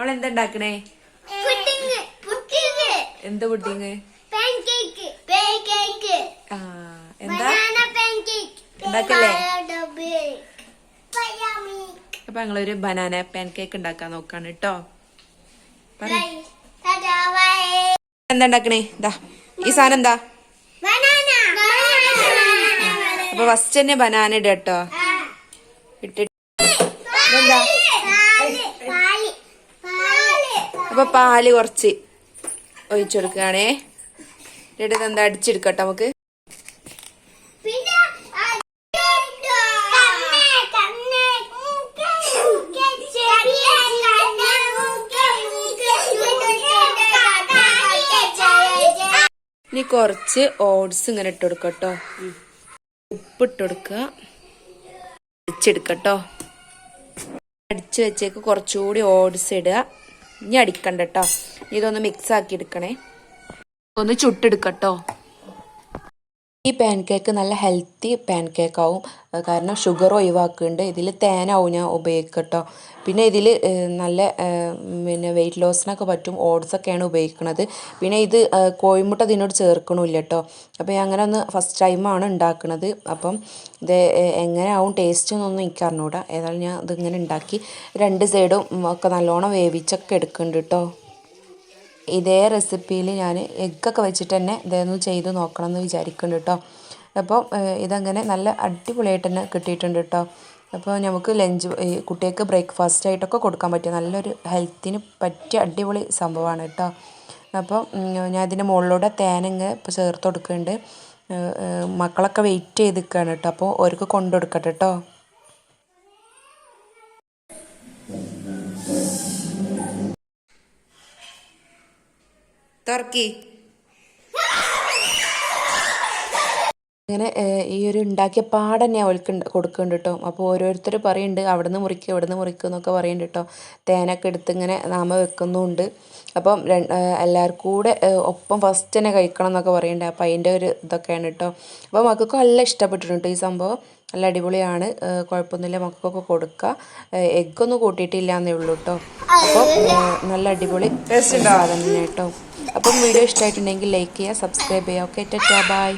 മോളെ എന്താ ഉണ്ടാക്കണേ എന്ത് പുഡിങ്? പാൻകേക്ക്. പാൻകേക്ക്. ആ എന്താ? പാൻകേക്ക് ഉണ്ടാക്കല്ലേ? അപ്പൊ ഞങ്ങളൊരു ബനാന പാൻ കേക്ക് ഉണ്ടാക്കാൻ നോക്കാണ് കേട്ടോ എന്താ ഉണ്ടാക്കണേ ഇതാ ഈ സാധനം എന്താ? അപ്പൊ ഫസ്റ്റ് തന്നെ ബനാന ഇടട്ടോ ഇട്ടിട്ട് ഇതെന്താ പാൽ പാൽ പാൽ അപ്പൊ പാൽ കുറച്ച് ഒഴിച്ചു കൊടുക്കുകയാണേ. എന്നിട്ട് എന്താ അടിച്ചെടുക്കട്ടെ നമുക്ക്? ഇനി കുറച്ച് ഓട്സ് ഇങ്ങനെ ഇട്ട് കൊടുക്കട്ടോ ഉപ്പ് ഇട്ട് കൊടുക്കുക അടിച്ചെടുക്കട്ടോ അടിച്ചു വെച്ചേക്ക് കുറച്ചുകൂടി ഓട്സ് ഇടുക. ഇനി അടിക്കണ്ട കേട്ടോ ഇതൊന്ന് മിക്സ് ആക്കി എടുക്കണേ. ഒന്ന് ചുട്ടെടുക്കട്ടോ. ഈ പാൻ കേക്ക് നല്ല ഹെൽത്തി പാൻ കേക്ക് ആവും കാരണം ഷുഗർ ഒഴിവാക്കുന്നുണ്ട് ഇതിൽ തേനാവും ഞാൻ ഉപയോഗിക്കട്ടോ. പിന്നെ ഇതിൽ നല്ല പിന്നെ വെയിറ്റ് ലോസിനൊക്കെ പറ്റും. ഓട്സൊക്കെയാണ് ഉപയോഗിക്കുന്നത് പിന്നെ ഇത് കോഴിമുട്ട ഇതിനോട് ചേർക്കണമില്ല കേട്ടോ അപ്പോൾ ഞാൻ അങ്ങനെ ഒന്ന് ഫസ്റ്റ് ടൈമാണ് ഉണ്ടാക്കുന്നത് അപ്പം ഇത് എങ്ങനെയാവും ടേസ്റ്റ് എന്നൊന്നും എനിക്ക് അറിഞ്ഞൂടാ. ഏതായാലും ഞാൻ ഇതിങ്ങനെ ഉണ്ടാക്കി. രണ്ട് സൈഡും ഒക്കെ നല്ലോണം വേവിച്ചൊക്കെ എടുക്കുന്നുണ്ട് കേട്ടോ ഇതേ റെസിപ്പിയിൽ ഞാൻ എഗ്ഗൊക്കെ വെച്ചിട്ട് തന്നെ ഇതൊന്ന് ചെയ്ത് നോക്കണം എന്ന് വിചാരിക്കുന്നുണ്ട് കേട്ടോ അപ്പോൾ ഇതങ്ങനെ നല്ല അടിപൊളിയായിട്ട് തന്നെ കിട്ടിയിട്ടുണ്ട് കേട്ടോ അപ്പോൾ നമുക്ക് ലഞ്ച് കുട്ടികൾക്ക് ബ്രേക്ക്ഫാസ്റ്റ് ആയിട്ടൊക്കെ കൊടുക്കാൻ പറ്റിയ നല്ലൊരു ഹെൽത്തിന് പറ്റിയ അടിപൊളി സംഭവമാണ് കേട്ടോ അപ്പോൾ ഞാൻ ഇതിന്റെ മുകളിലൂടെ തേനങ്ങ് ഇപ്പോൾ ചേർത്ത് കൊടുക്കുന്നുണ്ട് മക്കളൊക്കെ വെയിറ്റ് ചെയ്ത് നിൽക്കുകയാണ് കേട്ടോ അപ്പോൾ അവർക്ക് കൊണ്ടു കൊടുക്കട്ടെ കേട്ടോ തുറക്കി അങ്ങനെ ഈ ഒരു ഉണ്ടാക്കിയ പാടെ തന്നെ അവൾക്ക് കൊടുക്കുന്നുണ്ട് കേട്ടോ അപ്പോൾ ഓരോരുത്തർ പറയുന്നുണ്ട് അവിടെ നിന്ന് മുറിക്കുക ഇവിടെ നിന്ന് മുറിക്കുക എന്നൊക്കെ പറയുന്നുണ്ട് കേട്ടോ തേനൊക്കെ എടുത്ത് ഇങ്ങനെ നാമ വെക്കുന്നുണ്ട് അപ്പം എല്ലാവർക്കും കൂടെ ഒപ്പം ഫസ്റ്റ് തന്നെ കഴിക്കണം എന്നൊക്കെ പറയുന്നുണ്ട് അപ്പോൾ അതിന്റെ ഒരു ഇതൊക്കെയാണ് കേട്ടോ അപ്പോൾ മക്കൾക്ക് നല്ല ഇഷ്ടപ്പെട്ടിട്ടുണ്ട് ഈ സംഭവം. നല്ല അടിപൊളിയാണ്. കുഴപ്പമൊന്നുമില്ല മക്കൾക്കൊക്കെ കൊടുക്കുക എഗ്ഗൊന്നും കൂട്ടിയിട്ടില്ല എന്നേ ഉള്ളൂ കേട്ടോ അപ്പോൾ നല്ല അടിപൊളി സാധനം കേട്ടോ അപ്പം വീഡിയോ ഇഷ്ടമായിട്ടുണ്ടെങ്കിൽ ലൈക്ക് ചെയ്യുക സബ്സ്ക്രൈബ് ചെയ്യുക. ഓക്കെ ടാ ബൈ